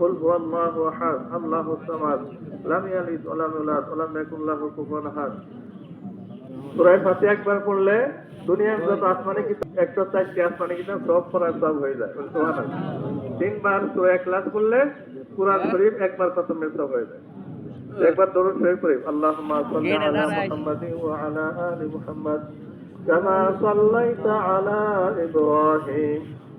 قل هو الله أحد الله الصمد لم يلد ولم يولد ولم يكن له كفوا أحد সুরাই ফাতে একবার পড়লে দুনিয়ার যত আসমানি কিতাব একশো চারটি আসমানি কিতাব সব পড়ার সব হয়ে যায় বলতে পারো না? তিনবার সুরা এক ক্লাস পড়লে কোরআন শরীফ একবার খতমের সব হয়ে যায় একবার দরুদ শরীফ করি আল্লাহুম্মা সাল্লি আলা মুহাম্মাদিন ওয়া আলা আলি মুহাম্মাদ كما صليت على إبراهيم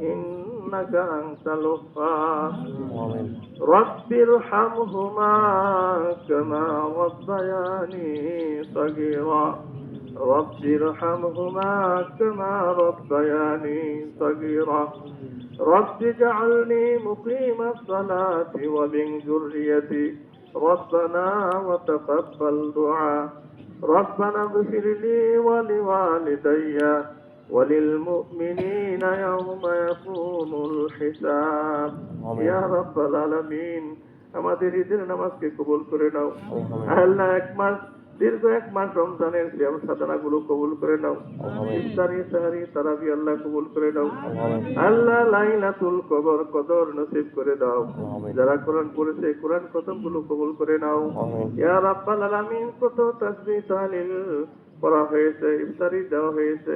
إنك أنت الوهاب. رب ارحمهما كما ربياني صغيرا. رب ارحمهما كما ربياني صغيرا. رب اجعلني مقيم الصلاة ومن ذريتي. ربنا وتقبل دعاء. ربنا اغفر لي ولوالدي. وللمؤمنين يوم يقوم الحساب يا رب العالمين আমাদের ঈদের নামাজকে কবুল করে নাও আল্লাহ এক মাস দীর্ঘ এক মাস রমজানের সিয়াম সাধনা গুলো কবুল করে নাও ইফতারি সাহারি তারাবি আল্লাহ কবুল করে নাও আল্লাহ লাইলাতুল কবর কদর নসিব করে দাও যারা কোরআন পড়েছে কোরআন খতম গুলো কবুল করে নাও ইয়া রাব্বাল আলামিন কত তাসবিহ তাহলিল করা হয়েছে ইফতারি দেওয়া হয়েছে।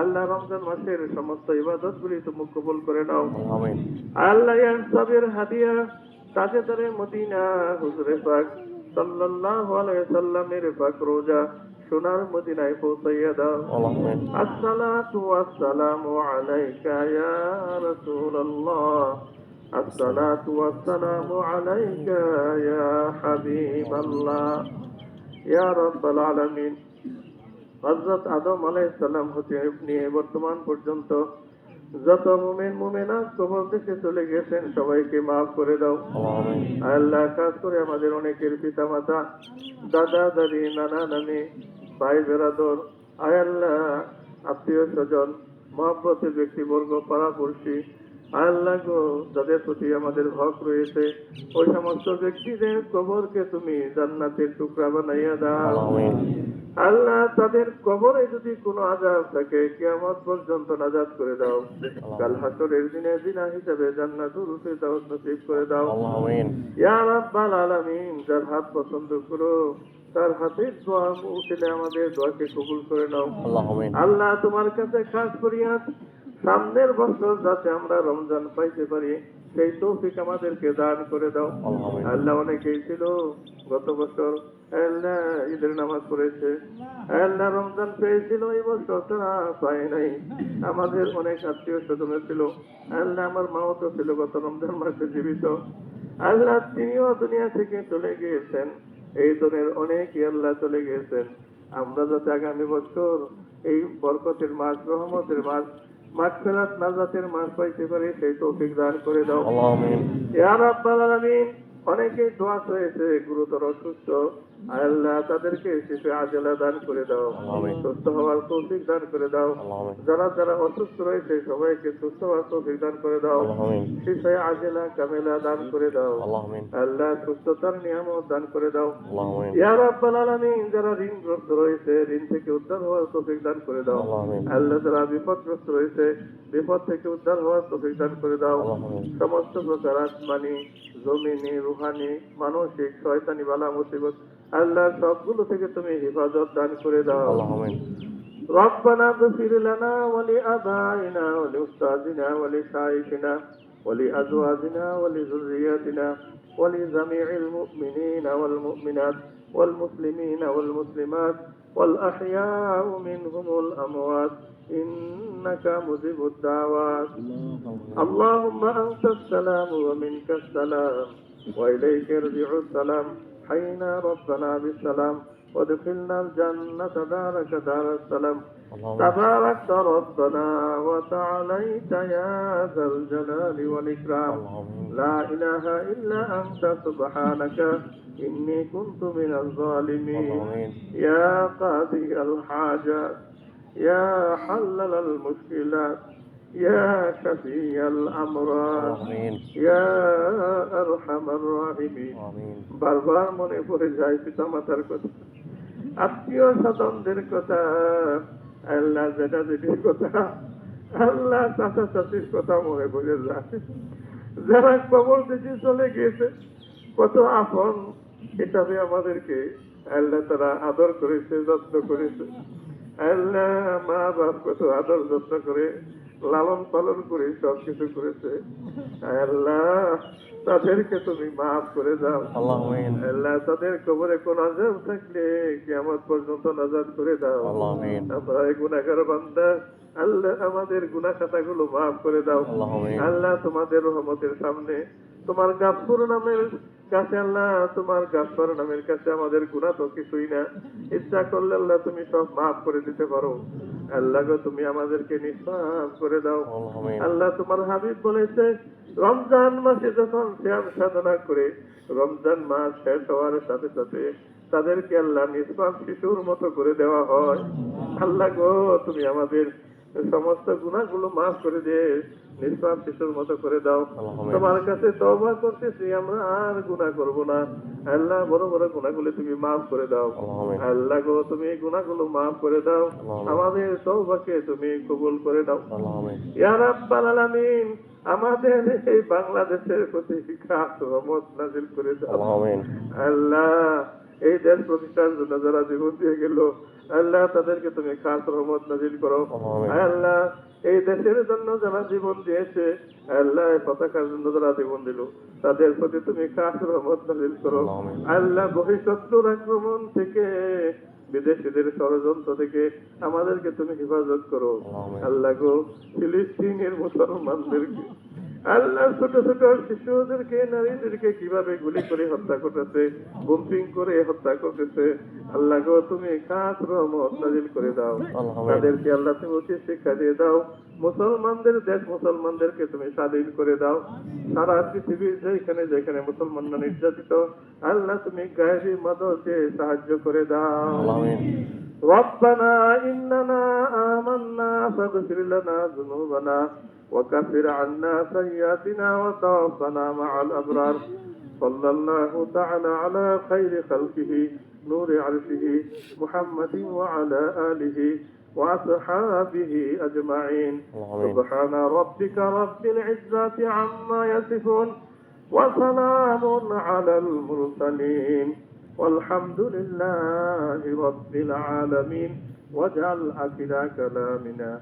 আল্লাহ রমজান মাসের সমস্ত ইবাদত গুলি তুমি কবুল করে নাও। আল্লাহ ইয়ান সাবের হাদিয়া তাজেদারে মদিনা হুজুরে পাক সাল্লাল্লাহু আলাইহি সাল্লামের পাক রোজা সোনার মদিনায় পৌঁছাইয়া দাও। আসসালাতু ওয়াসসালামু আলাইকা ইয়া রাসূলুল্লাহ। আসসালাতু ওয়াসসালামু আলাইকা ইয়া হাবিবাল্লাহ। ইয়া রাব্বাল আলামিন। হযরত আদম আলাইহিস সালাম হতে নিয়ে বর্তমান পর্যন্ত যত মুমিন মুমিনা কবর দেশে চলে গেছেন সবাইকে মাফ করে দাও। আল্লাহ কাজ করে আমাদের অনেকের পিতা মাতা দাদা দাদি নানা নানি ভাই বেরাদর আয় আল্লাহ আত্মীয় স্বজন মহব্বতের ব্যক্তিবর্গ পাড়াপড়শি আল্লাহ গো যাদের প্রতি আমাদের হক রয়েছে ওই সমস্ত ব্যক্তিদের কবরকে তুমি জান্নাতের টুকরা বানাইয়া দাও। আল্লাহ তাদের কবরে যদি কোনো আজাব থাকে কিয়ামত পর্যন্ত নাজাত করে দাও। কাল হাসরের দিনে দিনা হিসেবে জান্নাতুল ফিরদাউস নসিব করে দাও। ইয়া রাব্বাল আলামিন যার হাত পছন্দ করো তার হাতের দোয়া উঠলে আমাদের দোয়াকে কবুল করে নাও। আল্লাহ তোমার কাছে খাস করিয়া সামনের বছর যাতে আমরা রমজান পাইতে পারি সেই তৌফিক আমাদেরকে দান করে দাও। আল্লাহ। অনেকেই ছিল গত বছর আল্লাহ ঈদের নামাজ পড়েছে। আল্লাহ রমজান পেয়েছিল এই বছর তারা পায় নাই। আমাদের অনেক আত্মীয় স্বজন ছিল আল্লাহ আমার মাও তো ছিল গত রমজান মাসে জীবিত। আল্লাহ তিনিও দুনিয়া থেকে চলে গিয়েছেন এই ধরনের অনেক আল্লাহ চলে গিয়েছেন। আমরা যাতে আগামী বছর এই বরকতের মাস রহমতের মাস মাগফিরাত নাজাতের মাস পাইতে পারে সেই তৌফিক দান করে দাও। ইয়া রাব্বাল আলামিন অনেকে দোয়া হয়েছে গুরুতর অসুস্থ। আল্লাহ তাদেরকে শিশু আজেলা দান করে দাও। সুস্থ হওয়ার কৌশিক দান করে দাও। যারা যারা অসুস্থ রয়েছে সবাইকে সুস্থ হওয়ার কৌশিক দান করে দাও। শিশু আজেলা কামেলা দান করে দাও। আল্লাহ সুস্থতার নিয়ম দান করে দাও। ইয়ার আব্বাল আলামিন যারা ঋণগ্রস্ত রয়েছে ঋণ থেকে উদ্ধার হওয়ার কৌশিক দান করে দাও। আল্লাহ যারা বিপদগ্রস্ত রয়েছে বিপদ থেকে উদ্ধার হওয়ার কৌশিক দান করে দাও। সমস্ত প্রকার আসমানি জমিনি রুহানি মানসিক শয়তানি বালা মুসিবত আল্লাহ সবগুলো থেকে তুমি হেফাজত দান করে দাও اللهم ربنا اغفر لنا ولآبائنا ولأستاذنا ولشيخنا ولأزواجنا ولذرياتنا ولجميع المؤمنين والمؤمنات والمسلمين والمسلمات والأحياء منهم الأموات إنك مجيب الدعوات اللهم أنت السلام ومنك السلام وإليك يرجع السلام حينا ربنا بالسلام وادخلنا الجنة دارك دار السلام اللهم تباركت ربنا وتعاليت يا ذا الجلال والإكرام اللهم لا إله إلا أنت سبحانك إني كنت من الظالمين اللهم يا قاضي الحاجات يا حلل المشكلات يا شفي الأمراض آمين يا أرحم আলামিন বারবার মনে পড়ে যায় পিতা মাতার কথা। আত্মীয় স্বজনদের কথা। আল্লাহ জেঠা জেঠির কথা আল্লাহ চাচা চাচির কথা মনে পড়ে যায়। যারা কবর দেশে চলে গিয়েছে কত আপন হিসাবে আমাদেরকে আল্লাহ তারা আদর করেছে যত্ন করেছে। আল্লাহ মা বাপ কত আদর যত্ন করে লালন পালন করে সব কিছু করেছে। আল্লাহ তাদেরকে তুমি মাফ করে দাও। আল্লাহ তাদের কবরে কোন আজাব থাকলে কেমন পর্যন্ত নাজাদ করে দাও। আমরা এই গুণাকার বান্দা আল্লাহ আমাদের গুণা খাতা গুলো মাফ করে দাও। আল্লাহ তোমাদের রহমতের সামনে তোমার গাফুর নামের কাছে আল্লাহ তোমার গাফার নামের কাছে আমাদের গুণা তো কিছুই না। ইচ্ছা করলে আল্লাহ তুমি সব মাফ করে দিতে পারো। আল্লাহ তুমি আমাদেরকে নিঃশ্বাস করে দাও। আল্লাহ তোমার হাবিব বলেছে রমজান মাসে যখন শ্যাম সাধনা করে রমজান মাস শেষ হওয়ার সাথে সাথে তাদেরকে আল্লাহ নিষ্পাপ শিশুর মতো করে দেওয়া হয়। আল্লাহ গো তুমি আমাদের সমস্ত গুণাগুলো মাফ করে দে নিষ্পাপ শিশুর মতো করে দাও। তোমার কাছে তবা করতেছি আমরা আর গুণা করব না। আল্লাহ বড় বড় গুণাগুলো তুমি মাফ করে দাও। আল্লাহ গো তুমি এই গুণাগুলো মাফ করে দাও। আমাদের সৌভাকে তুমি কবুল করে দাও। ইয়ার আব্বাল আলামিন আমাদের এই বাংলাদেশের প্রতি রহমত নাজিল করে দাও আল্লাহ এই দেশ প্রতিষ্ঠার জন্য যারা জীবন দিয়ে গেল আল্লাহ তাদেরকে তুমি খাস রহমত নাজিল করো। আল্লাহ এই দেশের জন্য যারা জীবন দিয়েছে আল্লাহ পতাকার জন্য যারা জীবন দিল তাদের প্রতি তুমি খাস রহমত নাজিল করো। আল্লাহ বহিঃশত্রুর আক্রমণ থেকে বিদেশিদের ষড়যন্ত্র থেকে আমাদেরকে তুমি হেফাজত করো। আল্লাহ গো ফিলিস্তিনের মুসলমানদেরকে। আল্লাহ ছোট ছোট শিশুদেরকে নারীদেরকে কিভাবে গুলি করে হত্যা করতেছে বুম্পিং করে হত্যা করতেছে আল্লাহ গো তুমি খাস রহমত নাজিল করে দাও اللهم তাদেরকে আল্লাহ তুমি উচিত শিক্ষা দিয়ে দাও মুসলমানদের দেশ মুসলমানদেরকে তুমি স্বাধীন করে দাও সারা পৃথিবীর যেখানে যেখানে মুসলমানরা নির্যাতিত আল্লাহ তুমি গায়েবী মদতে সাহায্য করে দাও اللهم ربنا إننا آمنا فاغفر لنا ذنوبنا وكفر عنا سيئاتنا وتوفنا مع الأبرار صلى الله تعالى على خير خلقه نور عرشه محمد وعلى آله وأصحابه أجمعين اللهم سبحان ربك رب العزة عما يصفون وسلام على المرسلين والحمد لله رب العالمين واجعل آخر كلامنا